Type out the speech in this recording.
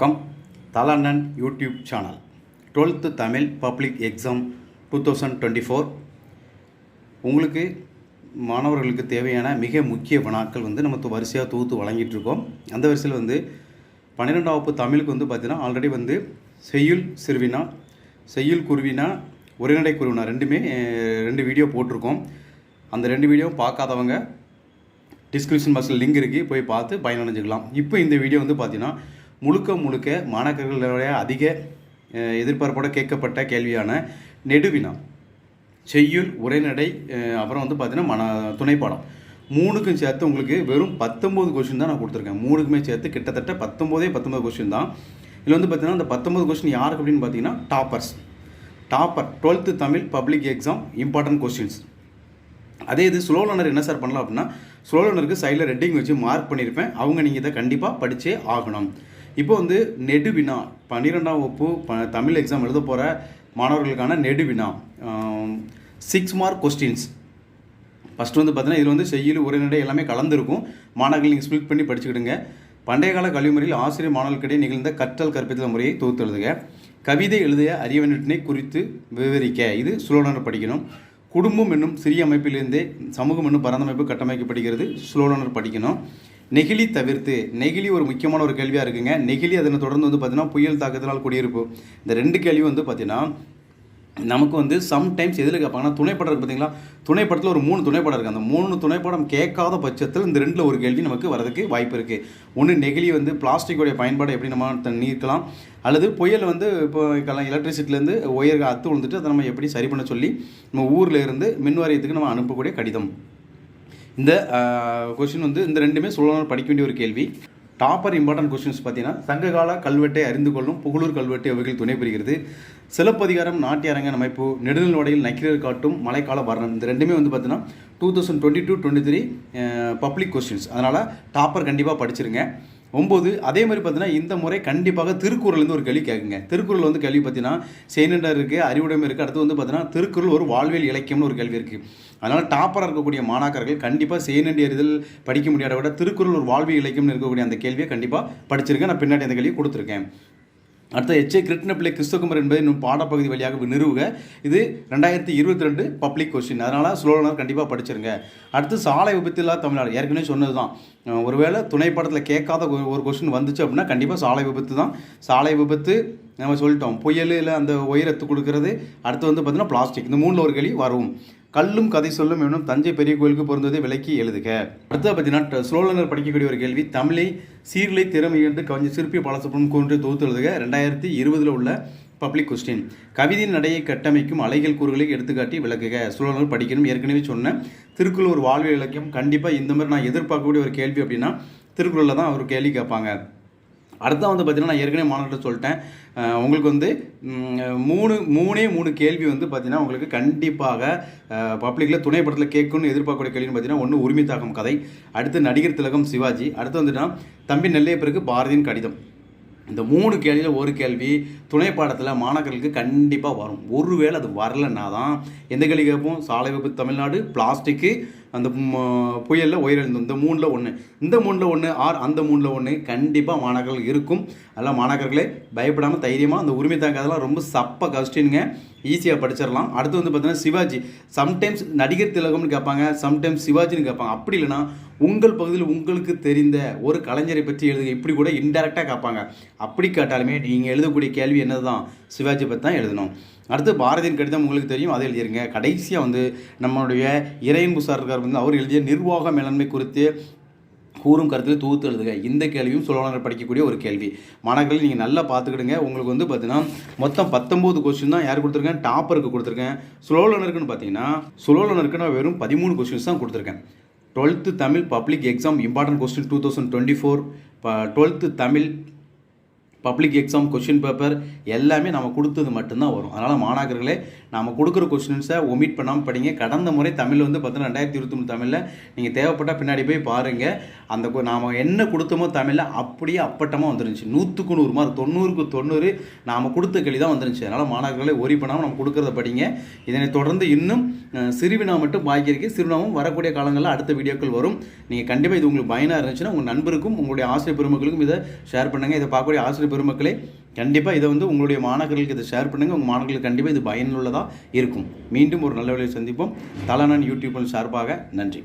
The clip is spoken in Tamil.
வணக்கம். தலண்ணன் YouTube channel. Twelfth Tamil public exam two thousand twenty four. உங்களுக்கு மாணவர்களுக்கு தேவையான மிக முக்கிய வினாக்கள் வந்து நம்ம து- வரிசையாக தொகுத்து வழங்கிட்டு இருக்கோம். அந்த வரிசையில் வந்து பன்னிரெண்டாம் வகுப்பு தமிழுக்கு வந்து பார்த்திங்கன்னா ஆல்ரெடி வந்து செய்யுள் சிறுவினா செய்யுள் குருவினா உரைநடை குருவினா ரெண்டுமே ரெண்டு வீடியோ போட்டிருக்கோம். அந்த ரெண்டு வீடியோ பார்க்காதவங்க டிஸ்கிரிப்ஷன் பாக்ஸில் லிங்க் இருக்குது போய் பார்த்து பயனடைஞ்சிக்கலாம். இப்போ இந்த வீடியோ வந்து பார்த்தீங்கன்னா முழுக்க முழுக்க மாணவர்களுடைய அதிக எதிர்பார்ப்போடு எதிர்பார்ப்போட கேட்கப்பட்ட கேள்வியான நெடுவினா செய்யுள் உரைநடை அப்புறம் வந்து பார்த்தீங்கன்னா மன துணைப்பாடம். மூணுக்கும் சேர்த்து உங்களுக்கு வெறும் பத்தொம்போது கொஷின் தான் நான் கொடுத்துருக்கேன். மூணுக்குமே சேர்த்து கிட்டத்தட்ட பத்தொம்போதே பத்தொம்பது கொஷின் தான். இதில் வந்து பார்த்தீங்கன்னா அந்த பத்தொம்பது கொஷின் யாருக்கு அப்படின்னு பார்த்தீங்கன்னா toppers. Topper twelfth Tamil public exam important questions அதே இது ஸ்லோ லேர்னர் என்ன சார் பண்ணலாம் அப்படின்னா ஸ்லோ லேர்னருக்கு சைடில் ரெட்டிங் வச்சு மார்க் பண்ணியிருப்பேன் அவங்க நீங்கள் இதை கண்டிப்பாக படித்தே ஆகணும். இப்போ வந்து நெடுவினா பன்னிரெண்டாம் வகுப்பு ப தமிழ் எக்ஸாம் எழுத போகிற மாணவர்களுக்கான நெடுவினா சிக்ஸ் மார்க் கொஸ்டின்ஸ் ஃபஸ்ட்டு வந்து பார்த்தீங்கன்னா இதில் வந்து செய்யுள் உரைநடை எல்லாமே கலந்துருக்கும். மாணவர்கள் நீங்கள் ஸ்பிளிட் பண்ணி படிச்சுக்கிடுங்க. பண்டைய கால கல்வி முறையில் ஆசிரியர் மாணவர்களுக்கிடையே நிகழ்ந்த கற்றல் கற்பித்தல் முறையை தொகுத்து எழுதுக கவிதை எழுதிய அறிவனிட்டினை குறித்து விவரிக்க. இது சுலோனர் படிக்கணும். குடும்பம் என்னும் சிறிய அமைப்பிலிருந்தே சமூகம் என்னும் பரந்த அமைப்பு கட்டமைக்கப்படுகிறது. சுலோனர் படிக்கணும். நெகிழி தவிர்த்து நெகிழி ஒரு முக்கியமான ஒரு கேள்வியாக இருக்குங்க. நெகிழி அதனை தொடர்ந்து வந்து பார்த்தீங்கன்னா புயல் தாக்கத்தினால் குடியிருப்பு. இந்த ரெண்டு கேள்வி வந்து பார்த்தீங்கன்னா நமக்கு வந்து சம்டைம்ஸ் எதில் கேட்பாங்கன்னா துணைப்படம் இருக்குது பார்த்தீங்களா துணைப்படத்தில் ஒரு மூணு துணைப்படம் இருக்குது அந்த மூணு துணைப்படம் கேட்காத பட்சத்தில் இந்த ரெண்டில் ஒரு கேள்வி நமக்கு வரதுக்கு வாய்ப்பு இருக்குது ஒன்று நெகிழி வந்து பிளாஸ்டிக்கோடைய பயன்பாடு எப்படி நம்ம த- நீக்கலாம் அல்லது புயல் வந்து இப்போ எலக்ட்ரிசிட்டிலேருந்து ஒயர் அத்து விழுந்துட்டு அதை நம்ம எப்படி சரி பண்ண சொல்லி நம்ம ஊரில் இருந்து மின் வாரியத்துக்கு நம்ம அனுப்பக்கூடிய கடிதம். இந்த கொஷின் வந்து இந்த ரெண்டுமே சொல்லணும் படிக்க வேண்டிய ஒரு கேள்வி. டாப்பர் இம்பார்ட்டன்ட் கொஷின்ஸ் பார்த்தீங்கன்னா சங்ககால கல்வெட்டை அறிந்து கொள்ளும் புகழூர் கல்வெட்டு அவைகள் துணை புரிகிறது. சிலப்பதிகாரம் நாட்டிய அரங்கன் அமைப்பு நெடுநல்வாடையில் நக்கீரர் காட்டும் மழைக்கால வர்ணம் இந்த ரெண்டுமே வந்து பார்த்தீங்கன்னா two thousand twenty two twenty three public questions அதனால் டாப்பர் கண்டிப்பாக படிச்சிருங்க. ஒம்பது அதே மாதிரி பார்த்தீங்கன்னா இந்த முறை கண்டிப்பாக திருக்குறள்லேருந்து ஒரு கேள்வி கேட்குங்க. திருக்குறள் வந்து கேள்வி பார்த்தீங்கன்னா சேனண்டர் இருக்குது அறிவுடைமை இருக்குது அடுத்து வந்து பார்த்தீங்கன்னா திருக்குறள் ஒரு வாழ்வியல் இலக்கியம்னு ஒரு கேள்வி இருக்குது அதனால் டாப்பராக இருக்கக்கூடிய மாணாக்கர்கள் கண்டிப்பாக சேனண்டி அறிதல் படிக்க முடியாத விட திருக்குறள் ஒரு வாழ்வியல் இலக்கியம்னு இருக்கக்கூடிய அந்த கேள்வியை கண்டிப்பாக படிச்சிருக்கேன். நான் பின்னாடி அந்த கேள்வி கொடுத்துருக்கேன். அடுத்த எச்ஏ கிருஷ்ணப்பிள்ளை கிறிஸ்தகுமர் என்பதை இன்னும் பாடப்பகுதி வழியாக நிறுவுக. இது ரெண்டாயிரத்தி இருபத்தி ரெண்டு பப்ளிக் கொஸ்டின் அதனால் ஸ்லோலனர் கண்டிப்பாக படிச்சிருங்க. அடுத்து சாலை விபத்தில்லா தமிழ்நாடு. ஏற்கனவே சொன்னது தான் ஒருவேளை துணைப்படத்தில் கேட்காத ஒரு- ஒரு கொஸ்டின் வந்துச்சு அப்படின்னா கண்டிப்பாக சாலை விபத்து தான். சாலை விபத்து நம்ம சொல்லிட்டோம். புயல் இல்லை அந்த உயரத்து கொடுக்கறது. அடுத்து வந்து பார்த்திங்கன்னா பிளாஸ்டிக் இந்த மூணில் ஒரு கேள்வி வரும். கல்லும் கதை சொல்லும் எனும் தஞ்சை பெரிய கோயிலுக்கு பொருந்ததை விளக்கி எழுதுக. அடுத்தது பார்த்தீங்கன்னா ஸ்லோலனர் படிக்கக்கூடிய ஒரு கேள்வி. தமிழை சீர்லை திறமை கவிஞர் சிற்பி பாலசுப்ரமணியம் கூன்று தொகுத்து எழுதுக. ரெண்டாயிரத்தி இருபதில் உள்ள பப்ளிக் கொஸ்டின் கவிதையின் நடையை கட்டமைக்கும் அலைகள் கூறுகளை எடுத்துக்காட்டி விளக்குக. சுழலர் படிக்கணும். ஏற்கனவே சொன்னேன் திருக்குறள் ஒரு வாழ்வியல் இலக்கியம். கண்டிப்பாக இந்த மாதிரி நான் எதிர்பார்க்கக்கூடிய ஒரு கேள்வி அப்படின்னா திருக்குறளில் தான் ஒரு கேள்வி கேட்பாங்க. அடுத்தா வந்து பார்த்தீங்கன்னா நான் ஏற்கனவே மாணவர்கிட்ட சொல்லிட்டேன். உங்களுக்கு வந்து மூணு மூணே மூணு கேள்வி வந்து பார்த்தீங்கன்னா உங்களுக்கு கண்டிப்பாக பப்ளிக்கில் துணை படத்தில் கேட்கணும்னு எதிர்பார்க்கக்கூடிய கேள்வின்னு பார்த்தீங்கன்னா ஒன்று உரிமை தாக்கம் கதை அடுத்து நடிகர் திலகம் சிவாஜி அடுத்து வந்துட்டுனா தம்பி நெல்லையப்பருக்கு பாரதியின் கடிதம். இந்த மூணு கேள்வியில் ஒரு கேள்வி துணை பாடத்தில் மாணவர்களுக்கு கண்டிப்பாக வரும். ஒருவேளை அது வரலன்னா தான் எந்த கேள்வி கேட்போம்? சாலை விபத்து தமிழ்நாடு பிளாஸ்டிக்கு அந்த புயலில் உயிரிழந்தோம் இந்த மூணில் ஒன்று இந்த மூணில் ஒன்று ஆர் அந்த மூணில் ஒன்று கண்டிப்பாக மாணவர்கள் இருக்கும். அதெல்லாம் மாணவர்களே பயப்படாமல் தைரியமாக அந்த உரிமை தாங்க. அதெல்லாம் ரொம்ப சப்ப கஷ்டினுங்க ஈஸியாக படிச்சிடலாம். அடுத்து வந்து பார்த்தீங்கன்னா சிவாஜி. சம்டைம்ஸ் நடிகர் திலகம்னு கேட்பாங்க. சம்டைம்ஸ் சிவாஜின்னு கேட்பாங்க. அப்படி இல்லைன்னா உங்கள் பகுதியில் உங்களுக்கு தெரிந்த ஒரு கலைஞரை பற்றி எழுதுங்க. இப்படி கூட இன்டெரக்டாக கேட்பாங்க. அப்படி கேட்டாலுமே நீங்கள் எழுதக்கூடிய கேள்வி என்னது தான் சிவாஜி பற்றி தான் எழுதணும். அடுத்து பாரதியின் கடிதம் உங்களுக்கு தெரியும் அதை எழுதிருங்க. கடைசியாக வந்து நம்மளுடைய இறையன்பு சார் இருக்கார் வந்து அவர் எழுதிய நிர்வாக மேலாண்மை குறித்து கூறும் கருத்தில் தொகுத்து எழுதுக. இந்த கேள்வியும் சுலோனர் படிக்கக்கூடிய ஒரு கேள்வி. மாணவர்கள் நீங்கள் நல்லா பார்த்துக்கிடுங்க. உங்களுக்கு வந்து பார்த்தீங்கன்னா மொத்தம் பத்தொம்போது கொஸ்டின் தான் யார் கொடுத்துருக்கேன்? டாப்பருக்கு கொடுத்துருக்கேன். சுலோலனருக்குன்னு பார்த்தீங்கன்னா சுலோலனருக்கு நான் வெறும் பதிமூணு கொஸ்டின்ஸ் தான் கொடுத்துருக்கேன். Twelfth Tamil public exam important question two thousand twenty four twelfth Tamil public exam question paper எல்லாமே நம்ம கொடுத்தது மட்டும்தான் வரும். அதனால் மாணாக்கர்களே நாம் கொடுக்குற கொஷின்ஸை ஒமிட் பண்ணாமல் படிங்க. கடந்த முறை தமிழ் வந்து பார்த்தீங்கன்னா ரெண்டாயிரத்தி இருபத்தி மூணு தமிழில் நீங்கள் தேவைப்பட்டால் பின்னாடி போய் பாருங்கள் அந்த கொ- நாம் என்ன கொடுத்தோமோ தமிழில் அப்படியே அப்பட்டமாக வந்துருந்துச்சு. நூற்றுக்கு நூறு மார்க் தொண்ணூறுக்கு தொண்ணூறு நாம் கொடுத்த கேள்வி தான் வந்துருந்துச்சு. அதனால் மாணவர்களே ஒரி பண்ணாமல் நம்ம கொடுக்குறத படிங்க. இதனை தொடர்ந்து இன்னும் சிறுவினா மட்டும் பாக்கி இருக்கு. சிறுவினாவும் வரக்கூடிய காலங்களில் அடுத்த வீடியோக்கள் வரும். நீங்கள் கண்டிப்பாக இது உங்களுக்கு பயனாக இருந்துச்சுன்னா உங்கள் நண்பருக்கும் உங்களுடைய ஆசிரியர் பெருமக்களுக்கும் இதை ஷேர் பண்ணுங்கள் இதை பார்க்கக்கூடிய ஆசிரியர் பெருமக்களே கண்டிப்பாக இதை வந்து உங்களுடைய மாணவர்களுக்கு இதை ஷேர் பண்ணுங்கள் உங்கள் மாணவர்களுக்கு கண்டிப்பாக இது பயனுள்ளதாக இருக்கும். மீண்டும் ஒரு நல்ல வழியை சந்திப்போம். தலனன் யூடியூப் சார்பாக நன்றி.